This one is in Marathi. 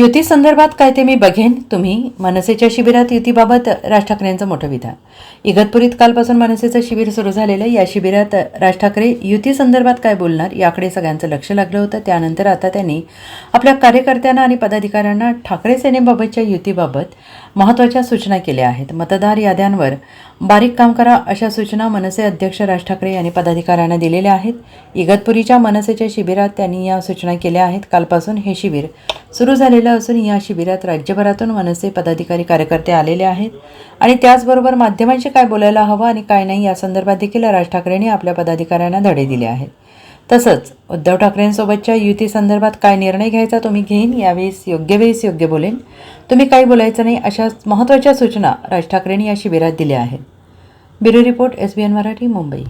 युती संदर्भात काय ते मी बघेन. तुम्ही मनसेच्या शिबिरात युतीबाबत राज ठाकरेंचं मोठं विधान इगतपुरीत कालपासून मनसेचं शिबिर सुरू झालेलं या शिबिरात राज ठाकरे युती संदर्भात काय बोलणार याकडे सगळ्यांचं लक्ष लागलं होतं. त्यानंतर आता त्यांनी आपल्या कार्यकर्त्यांना आणि पदाधिकाऱ्यांना ठाकरे सेनेबाबतच्या युतीबाबत महत्त्वाच्या सूचना केल्या आहेत. मतदार याद्यांवर बारीक काम करा अशा सूचना मनसे अध्यक्ष राज ठाकरे यांनी पदाधिकाऱ्यांना दिलेल्या आहेत. इगतपुरीच्या मनसेच्या शिबिरात त्यांनी या सूचना केल्या आहेत. कालपासून हे शिबिर सुरू झालेलं असून या शिबिरात राज्यभरातून मनसे पदाधिकारी कार्यकर्ते आलेले आहेत. आणि त्याचबरोबर माध्यमांशी काय बोलायला हवं आणि काय नाही या संदर्भात देखील राज ठाकरेंनी आपल्या पदाधिकाऱ्यांना धडे दिले आहेत. तसंच उद्धव ठाकरेंसोबतच्या युती संदर्भात काय निर्णय घ्यायचा तुम्ही घेईन यावेळेस योग्य वेळेस योग्य बोलेन. तुम्ही काही बोलायचं नाही अशा महत्त्वाच्या सूचना राज ठाकरेंनी या शिबिरात दिल्या आहेत. Bureau report S B N Marathi Mumbai.